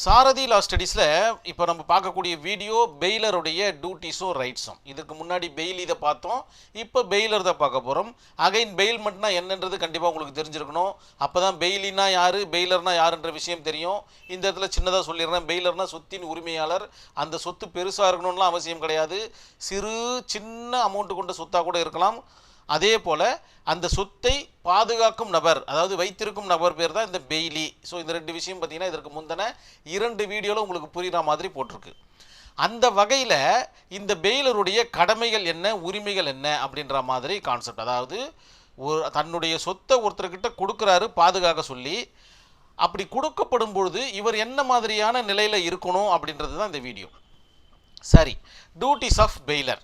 சாரதி லா ஸ்டடீஸில் இப்போ நம்ம பார்க்கக்கூடிய வீடியோ பெய்லருடைய டியூட்டிஸும் ரைட்ஸும் இதுக்கு முன்னாடி பெயில் இதை பார்த்தோம் இப்போ பெயிலர் தான் பார்க்க போகிறோம் அகைன் பெயில்மெண்ட்னா என்னன்றது கண்டிப்பாக உங்களுக்கு தெரிஞ்சிருக்கணும். அப்போ தான் பெயிலினா யார் பெயிலர்னா யாருன்ற விஷயம் தெரியும். இந்த இடத்துல சின்னதாக சொல்லிடுறேன். பெயிலர்னா சொத்தின் உரிமையாளர். அந்த சொத்து பெருசாக இருக்கணும்லாம் அவசியம் கிடையாது. சிறு சின்ன அமௌண்ட்டு கொண்ட சொத்தாக கூட இருக்கலாம். அதே போல் அந்த சொத்தை பாதுகாக்கும் நபர் அதாவது வைத்திருக்கும் நபர் பேர் தான் இந்த பெய்லி. ஸோ இந்த ரெண்டு விஷயம் பார்த்திங்கன்னா இதற்கு முந்தின இரண்டு வீடியோவில் உங்களுக்கு புரிகிற மாதிரி போட்டிருக்கு. அந்த வகையில் இந்த பெயிலருடைய கடமைகள் என்ன உரிமைகள் என்ன அப்படின்ற மாதிரி கான்செப்ட் அதாவது ஒரு தன்னுடைய சொத்தை ஒருத்தர்கிட்ட கொடுக்குறாரு பாதுகாக்க சொல்லி அப்படி கொடுக்கப்படும் பொழுது இவர் என்ன மாதிரியான நிலையில் இருக்கணும் அப்படின்றது தான் இந்த வீடியோ சரி டியூட்டிஸ் ஆஃப் பெய்லர்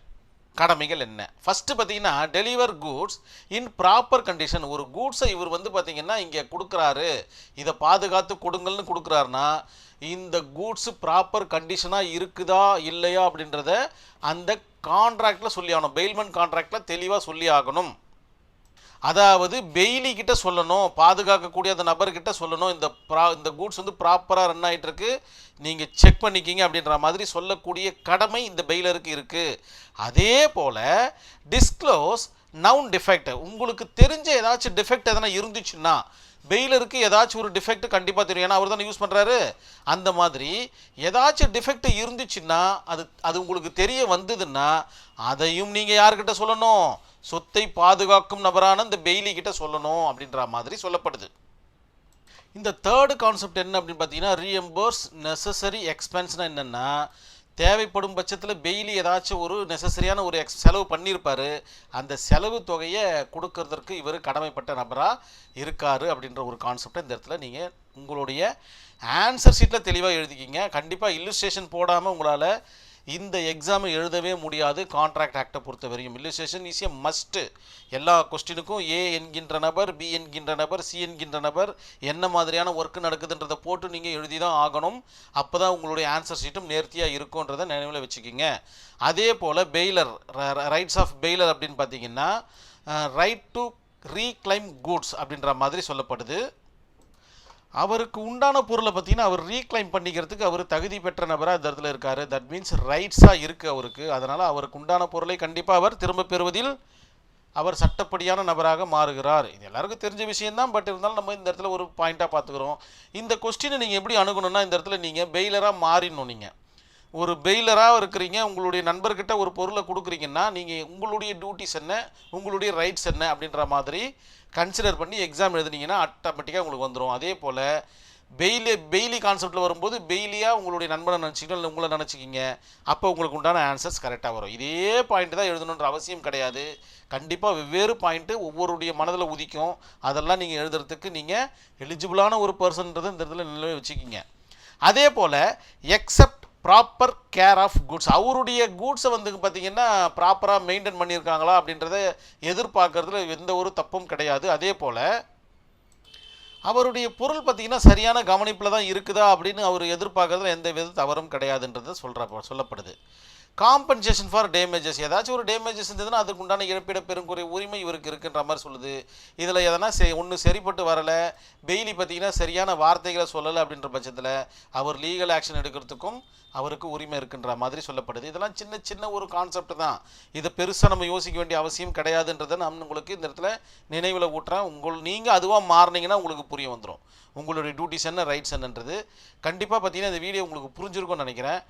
கடமைகள் என்ன? ஃபஸ்ட்டு பார்த்தீங்கன்னா deliver goods in proper condition ஒரு கூட்ஸை இவர் வந்து பார்த்தீங்கன்னா இங்கே கொடுக்குறாரு. இதை பாதுகாத்து கொடுங்கள்னு கொடுக்குறாருன்னா இந்த கூட்ஸு ப்ராப்பர் கண்டிஷனாக இருக்குதா இல்லையா அப்படின்றத அந்த கான்ட்ராக்டில் சொல்லி ஆகணும். பெயில்மெண்ட் கான்ட்ராக்டில் தெளிவாக சொல்லி ஆகணும். அதாவது பெய்லி கிட்ட சொல்லணும் பாதுகாக்கக்கூடிய அந்த நபர்கிட்ட சொல்லணும். இந்த ப்ரா இந்த கூட்ஸ் வந்து ப்ராப்பராக ரன் ஆகிட்டு இருக்கு. நீங்கள் செக் பண்ணிக்கிங்க அப்படின்ற மாதிரி சொல்லக்கூடிய கடமை இந்த பெய்லருக்கு இருக்குது அதே போல் டிஸ்க்ளோஸ் நவுன் டிஃபெக்ட் உங்களுக்கு தெரிஞ்ச ஏதாச்சும் டிஃபெக்ட் எதனா இருந்துச்சுன்னா பெயிலருக்கு ஏதாச்சும் ஒரு டிஃபெக்ட் கண்டிப்பாக தெரியும். ஏன்னா அவர் தானே யூஸ் பண்ணுறாரு அந்த மாதிரி ஏதாச்சும் டிஃபெக்ட் இருந்துச்சுன்னா அது அது உங்களுக்கு தெரிய வந்ததுன்னா அதையும் நீங்கள் யார்கிட்ட சொல்லணும்? சொத்தை பாதுகாக்கும் நபரான இந்த பெய்லி கிட்ட சொல்லணும் அப்படின்ற மாதிரி சொல்லப்படுது. இந்த தேர்டு கான்செப்ட் என்ன அப்படின்னு பார்த்தீங்கன்னா ரீஎம்பர்ஸ் நெசசரி எக்ஸ்பென்ஸ்னால் என்னென்னா தேவைப்படும் பட்சத்தில் பெய்லி ஏதாச்சும் ஒரு நெசசரியான ஒரு எக்ஸ் செலவு பண்ணியிருப்பார். அந்த செலவு தொகையை கொடுக்கறதற்கு இவர் கடமைப்பட்ட நபராக இருக்கார் அப்படின்ற ஒரு கான்செப்டை இந்த இடத்துல நீங்கள் உங்களுடைய ஆன்சர் ஷீட்டில் தெளிவாக எழுதிக்கிங்க. கண்டிப்பாக இல்லுஸ்ட்ரேஷன் போடாமல் உங்களால் இந்த எக்ஸாமை எழுதவே முடியாது. கான்ட்ராக்ட் ஆக்டை பொறுத்த வரையும் இல்லுஸ்ட்ரேஷன் இஸ் ஏ மஸ்ட்டு எல்லா கொஸ்டினுக்கும் ஏ என்கின்ற நபர் பி என்கின்ற நபர் சி என்கின்ற நபர் என்ன மாதிரியான ஒர்க் நடக்குதுன்றதை போட்டு நீங்கள் எழுதி தான் ஆகணும். அப்போ தான் உங்களுடைய ஆன்சர் ஷீட்டும் நேர்த்தியாக இருக்கும்ன்றதை நினைவில் வச்சுக்கிங்க. அதே போல் பெய்லர் ரைட்ஸ் ஆஃப் பெய்லர் அப்படின்னு பார்த்தீங்கன்னா ரைட் டு ரீக்ளைம் கூட்ஸ் அப்படின்ற மாதிரி சொல்லப்படுது. அவருக்கு உண்டான பொருளை பார்த்தீங்கன்னா அவர் ரீக்ளைம் பண்ணிக்கிறதுக்கு அவர் தகுதி பெற்ற நபராக இந்த இடத்துல இருக்கார். தட் மீன்ஸ் ரைட்ஸாக இருக்குது அவருக்கு. அதனால் அவருக்கு உண்டான பொருளை கண்டிப்பாக அவர் திரும்ப பெறுவதில் அவர் சட்டப்படியான நபராக மாறுகிறார். இது எல்லாருக்கும் தெரிஞ்ச விஷயம்தான். பட் இருந்தாலும் நம்ம இந்த இடத்துல ஒரு பாயிண்ட்டாக பார்த்துக்கிறோம். இந்த கொஸ்டினை நீங்கள் எப்படி அணுகணும்னா இந்த இடத்துல நீங்கள் பெயிலராக மாறிடணும் நீங்கள் ஒரு பெய்லராக இருக்கிறீங்க உங்களுடைய நண்பர்கிட்ட ஒரு பொருளை கொடுக்குறீங்கன்னா நீங்கள் உங்களுடைய டியூட்டிஸ் என்ன உங்களுடைய ரைட்ஸ் என்ன அப்படின்ற மாதிரி கன்சிடர் பண்ணி எக்ஸாம் எழுதுனீங்கன்னா ஆட்டோமேட்டிக்காக உங்களுக்கு வந்துடும் அதே போல் பெய்லி பெய்லி கான்செப்டில் வரும்போது பெய்லியாக உங்களுடைய நண்பனை நினச்சிக்கணும் இல்லை உங்களை நினச்சிக்கிங்க. அப்போ உங்களுக்கு உண்டான ஆன்சர்ஸ் கரெக்டாக வரும். இதே பாயிண்ட் தான் எழுதணுன்ற அவசியம் கிடையாது. கண்டிப்பாக வெவ்வேறு பாயிண்ட்டு ஒவ்வொருடைய மனதில் உதிக்கும். அதெல்லாம் நீங்கள் எழுதுறதுக்கு நீங்கள் எலிஜிபிளான ஒரு பர்சன்றதை இந்த இடத்துல நிலவே வச்சுக்கிங்க. அதே போல் except proper care of goods அவருடைய கூட்ஸை வந்து பார்த்தீங்கன்னா ப்ராப்பராக மெயின்டைன் பண்ணியிருக்காங்களா அப்படின்றத எதிர்பார்க்கறதுல எந்த ஒரு தப்பும் கிடையாது. அதே போல் அவருடைய பொருள் பார்த்தீங்கன்னா சரியான கவனிப்பில் தான் இருக்குதா அப்படின்னு அவர் எதிர்பார்க்கறதுல எந்த வித தவறும் கிடையாதுன்றதை சொல்கிற சொல்லப்படுது. காம்பன்சேஷன் ஃபார் டேமேஜஸ் ஏதாச்சும் ஒரு டேமேஜஸ் இருந்ததுன்னா அதுக்கு உண்டான இழப்பீட பெருங்குறை உரிமை இவருக்கு இருக்குன்ற மாதிரி சொல்லுது. இதில் எதனா செ ஒன்று சரிப்பட்டு வரலை. பெய்லி பார்த்தீங்கன்னா சரியான வார்த்தைகளை சொல்லலை அப்படின்ற பட்சத்தில் அவர் லீகல் ஆக்ஷன் எடுக்கிறதுக்கும் அவருக்கு உரிமை இருக்குன்ற மாதிரி சொல்லப்படுது. இதெல்லாம் சின்ன சின்ன ஒரு கான்செப்ட் தான். இதை பெருசாக நம்ம யோசிக்க வேண்டிய அவசியம் கிடையாதுன்றதை நான் உங்களுக்கு இந்த இடத்துல நினைவில் ஊட்டுறேன். உங்கள் நீங்கள் அதுவாக மாறினீங்கன்னா உங்களுக்கு புரிய வந்துடும் உங்களுடைய டியூட்டிஸ் என்ன ரைட்ஸ் என்னன்றது. கண்டிப்பாக பார்த்தீங்கன்னா இந்த வீடியோ உங்களுக்கு புரிஞ்சிருக்கும்னு நினைக்கிறேன்.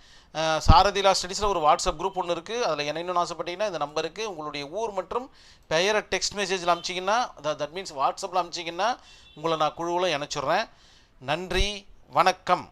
சாரதிலா ஸ்டடிஸில் ஒரு வாட்ஸ்அப் குரூப் ஒன்று இருக்குது அதில் என்னென்னு ஆசைப்பட்டீங்கன்னா இந்த நம்பருக்கு உங்களுடைய ஊர் மற்றும் பெயரை டெக்ஸ்ட் மெசேஜில் அனுப்பிச்சிங்கன்னா தட் மீன்ஸ் வாட்ஸ்அப்பில் அனுப்பிச்சிங்கன்னா உங்களை நான் குழுவில் இணைச்சிட்றேன். நன்றி வணக்கம்.